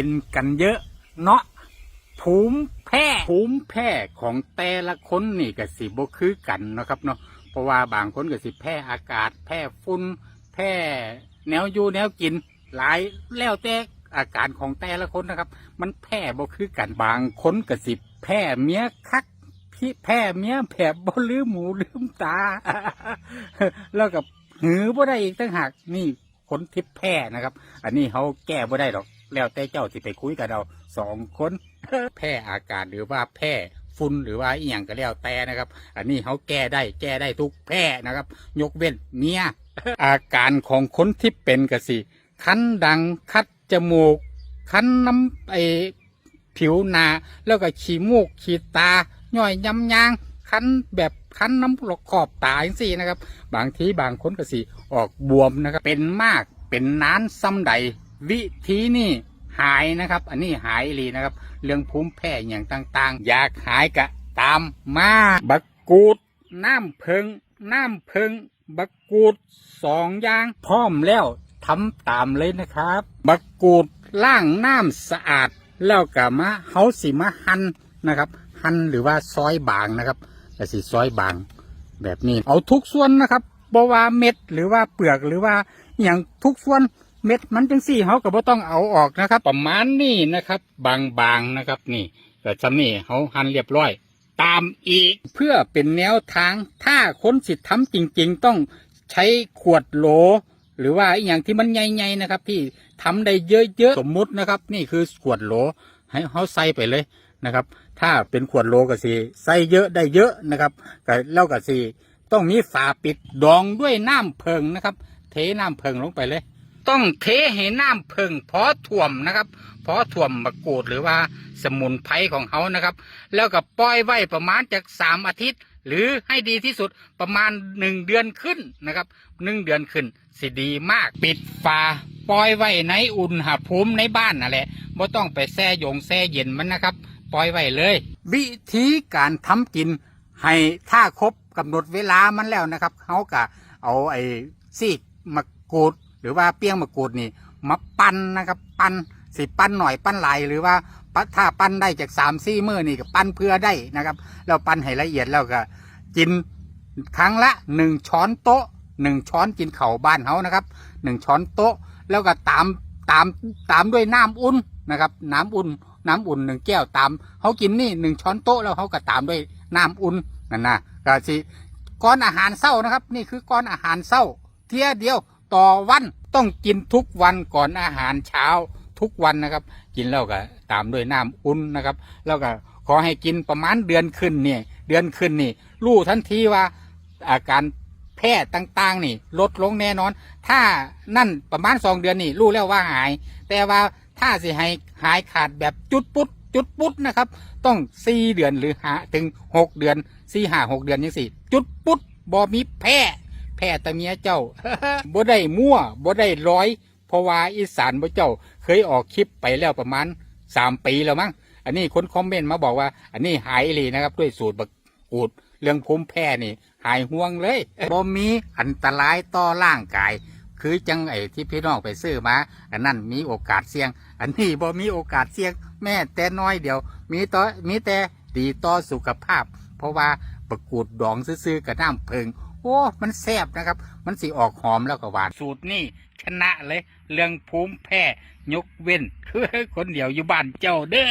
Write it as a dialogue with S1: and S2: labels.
S1: เป็นกันเยอะเนาะภูมิแพ้ภูมิแพ้ของแต่ละคนนี่ก็สิบ่คือกันนะครับเนาะเพราะว่าบางคนก็สิแพ้อากาศ แพ้ฝุ่นแพ้แนวอยู่แนวกิน หลายแล้วแต่อาการของแต่ละคนนะครับ มันแพ้บ่คือกันบางคนก็สิแพ้เมียคักพี่แพ้เมียแพ้บ่ลืมหมูลืมตา แล้วก็หือบ่ได้อีกตั้งหากนี่คนที่แพ้นะครับ อันนี้เขาแก้บ่ได้หรอก แล้วแต่เจ้าสิไปคุยกันเอาสองคนแพ้อากาศหรือว่าแพ้ฝุ่นหรือว่าอีหยังก็แล้วแต่นะครับ อันนี้เขาแก้ได้แก้ได้ทุกแพ้นะครับ ยกเว้นเมียอาการของคนที่เป็นกสิคันดังคัดจมูก คันน้ำไอผิวหนาแล้วก็ขี้มูกขี้ตาย่อยยำยางคันแบบคันน้ำขอบตาอย่างสี่นะครับ บางทีบางคนก็สิออกบวมนะครับ เป็นมากเป็นนานซ้ำใด วิธีนี่หายนะครับ อันนี้หายอีหลีนะครับ เรื่องภูมิแพ้อย่างต่างๆ อยากหายกะตามมาบักกูดน้ำเพิงน้ำเพิงบักกูดสองอย่างพร้อมแล้วทำตามเลยนะครับ บักกูดล่างน้ำสะอาด แล้วก็มาเฮาสิมาหั่นนะครับ หั่นหรือว่าซอยบางนะครับแต่สิซอยบาง แบบนี้เอาทุกส่วนนะครับบว่าเม็ดหรือว่าเปลือกหรือว่าอหย่างทุกส่วน เม็ดมันจังสี่เขาก็บ่ต้องเอาออกนะครับ ประมาณนี้นะครับ บางๆนะครับ นี่แต่จำนี่เขาหั่นเรียบร้อย ตามอีกเพื่อเป็นแนวทาง ถ้าคนสิทธิ์ทำจริง ๆ ต้องใช้ขวดโหล หรือว่าอย่างที่มันใหญ่ๆนะครับ ที่ทำได้เยอะๆสมมุตินะครับ นี่คือขวดโหลให้เขาใส่ไปเลยนะครับ ถ้าเป็นขวดโหลก็สิใส่เยอะได้เยอะนะครับก็แล้วก็สิต้องมีฝาปิดดองด้วยน้ำเพิงนะครับ เทน้ำเพิงลงไปเลย ต้องเทให้น้ำเพิงพอถ่วมนะครับพอถ่วมมะกรูดหรือว่าสมุนไพรของเขานะครับ แล้วก็ปล่อยไว้ประมาณจากสามอาทิตย์ หรือให้ดีที่สุดประมาณหนึ่งเดือนขึ้นนะครับหนึ่งเดือนขึ้นสิดีมากปิดฝาปล่อยไว้ในอุณหภูมิในบ้านนั่นแหละไม่ต้องไปแช่ยงแช่เย็นมันนะครับ ปล่อยไว้เลย วิธีการทำกินให้ถ้าครบกำหนดเวลามันแล้วนะครับเขาก็เอาไอ้ซีกมะกรูด หรือว่าเปี้ยงมะกรูดนี่มาปั้นนะครับปั้นสิปั้นหน่อยปั้นหลายหรือว่าถ้าปั้นได้จากสามซี่มือนี่ก็ปั้นเพื่อได้นะครับแล้วปั้นให้ละเอียดแล้วก็กินครั้งละหนึ่งช้อนโต๊ะหนึ่งช้อนกินเข่าบ้านเขานะครับหนึ่งช้อนโต๊ะแล้วก็ตามตามตามด้วยน้ำอุ่นนะครับ น้ำอุ่น น้ำอุ่นหนึ่งแก้วตามเขากินนี่หนึ่งช้อนโต๊ะแล้วเขาก็ตามด้วยน้ำอุ่นนั่นนะก็สิก้อนอาหารเศร้านะครับ นี่คือก้อนอาหารเศร้าเที่ยเดียว ต่อวันต้องกินทุกวันก่อนอาหารเช้าทุกวันนะครับ กินแล้วก็ตามด้วยน้ำอุ่นนะครับ แล้วก็ขอให้กินประมาณเดือนขึ้นเนี่ยเดือนขึ้นนี่รู้ทันทีว่าอาการแพ้ต่าง ๆ นี่ ลดลงแน่นอน ถ้านั่นประมาณสองเดือนนี่รู้แล้วว่าหาย แต่ว่าถ้าสิให้หายขาดแบบจุดปุ๊ดจุดปุ๊ดนะครับ ต้องสี่เดือนหรือหาถึงหกเดือนสี่ห้าหกเดือนยังสี่จุดปุ๊ดบ่มีแพ้ แพ้ต่เมียเจ้าบ่ได้มั่วบ่ได้ร้อย เพราะว่าอีสานบ่เจ้าเคยออกคลิปไปแล้วประมาณสามปีแล้วมั้ง อันนี้คนคอมเมนต์มาบอกว่า อันนี้หายอีหลีนะครับ ด้วยสูตรบักกูดเรื่องภูมิแพ้นี่ หายห่วงเลยบ่มีอันตรายต่อร่างกาย คือจังไอ้ที่พี่น้องไปซื้อมา อันนั้นมีโอกาสเสี่ยง อันนี้บ่มีโอกาสเสี่ยง แม่แต่น้อยเดียว มีต่อมีแต่ดีต่อสุขภาพ เพราะว่าประกูดดองซื้อๆกับน้ำเพิง โอ้มันแซ่บนะครับ มันสีออกหอมแล้วก็หวานสูตรนี่ชนะเลย เรื่องภูมิแพ้ยกเว้นคนเดียวอยู่บ้านเจ้าเด้อ